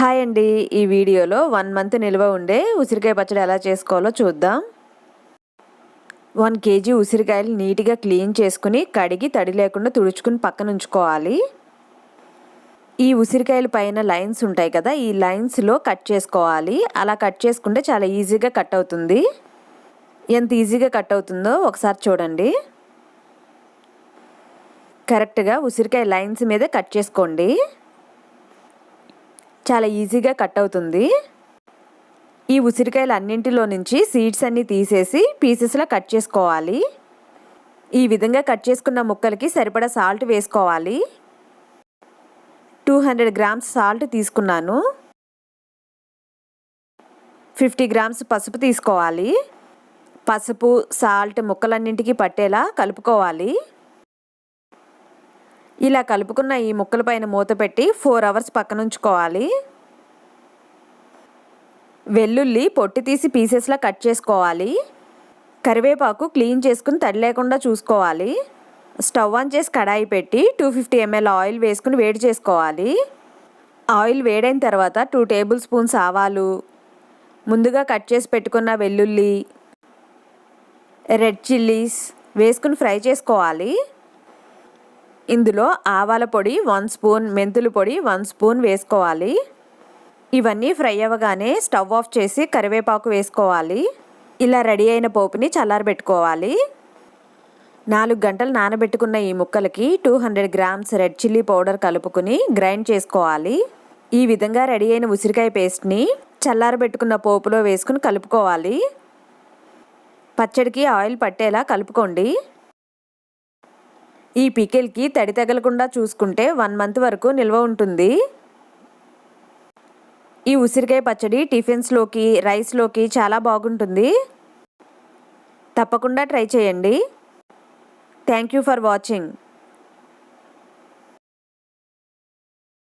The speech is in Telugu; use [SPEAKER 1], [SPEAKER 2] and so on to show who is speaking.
[SPEAKER 1] హాయ్ అండి. ఈ వీడియోలో వన్ మంత్ నిల్వ ఉండే ఉసిరికాయ పచ్చడి ఎలా చేసుకోవాలో చూద్దాం. వన్ కేజీ ఉసిరికాయలు నీట్గా క్లీన్ చేసుకుని కడిగి తడి లేకుండా తుడుచుకుని పక్కన ఉంచుకోవాలి. ఈ ఉసిరికాయల పైన లైన్స్ ఉంటాయి కదా ఈ లైన్స్లో కట్ చేసుకోవాలి. అలా కట్ చేసుకుంటే చాలా ఈజీగా కట్ అవుతుంది. ఎంత ఈజీగా కట్ అవుతుందో ఒకసారి చూడండి. కరెక్ట్గా ఉసిరికాయ లైన్స్ మీద కట్ చేసుకోండి. చాలా ఈజీగా కట్ అవుతుంది. ఈ ఉసిరికాయలు అన్నింటిలో నుంచి సీడ్స్ అన్నీ తీసేసి పీసెస్లా కట్ చేసుకోవాలి. ఈ విధంగా కట్ చేసుకున్న ముక్కలకి సరిపడా సాల్ట్ వేసుకోవాలి. టూ హండ్రెడ్ గ్రామ్స్ సాల్ట్ తీసుకున్నాను. ఫిఫ్టీ గ్రామ్స్ పసుపు తీసుకోవాలి. పసుపు సాల్ట్ ముక్కలన్నింటికి పట్టేలా కలుపుకోవాలి. ఇలా కలుపుకున్న ఈ ముక్కల పైన మూత పెట్టి ఫోర్ అవర్స్ పక్కనుంచుకోవాలి. వెల్లుల్లి పొట్టి తీసి పీసెస్లా కట్ చేసుకోవాలి. కరివేపాకు క్లీన్ చేసుకుని తడి లేకుండా చూసుకోవాలి. స్టవ్ ఆన్ చేసి కడాయి పెట్టి టూ ఫిఫ్టీ ఎంఎల్ ఆయిల్ వేసుకుని వేడి చేసుకోవాలి. ఆయిల్ వేడైన తర్వాత టూ టేబుల్ స్పూన్స్ ఆవాలు. ముందుగా కట్ చేసి పెట్టుకున్న వెల్లుల్లి రెడ్ చిల్లీస్ వేసుకుని ఫ్రై చేసుకోవాలి. ఇందులో ఆవాల పొడి వన్ స్పూన్ మెంతుల పొడి వన్ స్పూన్ వేసుకోవాలి. ఇవన్నీ ఫ్రై అవ్వగానే స్టవ్ ఆఫ్ చేసి కరివేపాకు వేసుకోవాలి. ఇలా రెడీ అయిన పోపుని చల్లారబెట్టుకోవాలి. నాలుగు గంటలు నానబెట్టుకున్న ఈ ముక్కలకి two hundred grams red chilli powder కలుపుకుని గ్రైండ్ చేసుకోవాలి. ఈ విధంగా రెడీ అయిన ఉసిరికాయ పేస్ట్ని చల్లారబెట్టుకున్న పోపులో వేసుకుని కలుపుకోవాలి. పచ్చడికి ఆయిల్ పట్టేలా కలుపుకోండి. ఈ పికిల్కి తడి తగలకుండా చూసుకుంటే వన్ మంత్ వరకు నిల్వ ఉంటుంది. ఈ ఉసిరికాయ పచ్చడి టిఫిన్స్లోకి రైస్లోకి చాలా బాగుంటుంది. తప్పకుండా ట్రై చేయండి. Thank you for watching.